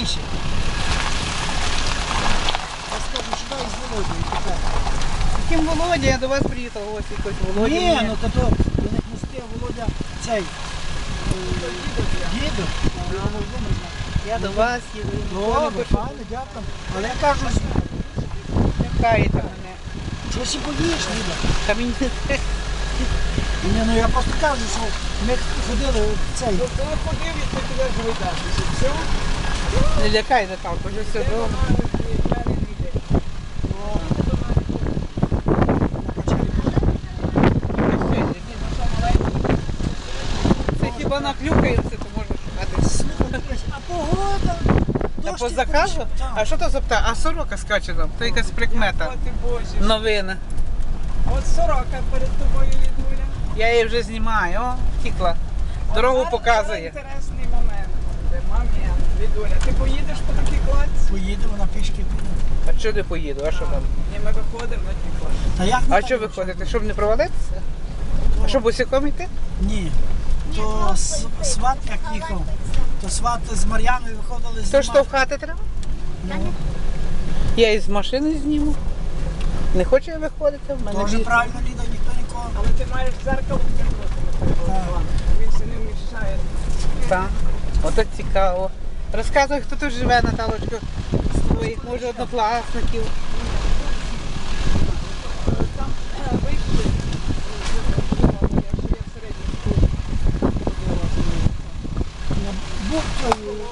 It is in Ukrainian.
більше. Я скажу, сюди із Володією тепер. Володя, я до вас приїхав, ось якось Володя. Ні, ну то то до них мости Володя цей. Е, Діду, я до вас їду. Ну, пані, дякую. Але я кажу, лякаєте мене. Щось і подієш, Діда. Та ні, ну я просто кажу, що ми ходили в цей. Ну, коли ходив, і тебе ж. Все? Не лякай Наталку, вже все добре. Це хіба наклюкаємося, то можна шукати. А погода? Та по заказу? А що то за птах? А сорока скаче там, то якась прикмета. Новина. От сорока перед тобою Лідуля. Я її вже знімаю, о, втікла. Дорогу показує. Інтересний момент Лідуля. Ти поїдеш по такій кладці? Поїде, вона пішки піде. А чого не поїду? А що там? Ні, ми виходимо на тій кладці. Та як А так що ви ходите? Щоб не провалитися? А що босиком йти? Ні. То с- сват як їхав, то сват з Мар'яною виходили з То штовхати треба? Я із машини зніму. Не хочу я виходити, в мене Дуже бі- правильно, Ліда, ніхто нікого. Але ти маєш дзеркало втягнути на Так. Він се не вміщає. Так. Ото цікаво. Розказуй, хто тут живе, Наталочко, своїх, може, однокласників. Там вийшли, я в середній школі ходила.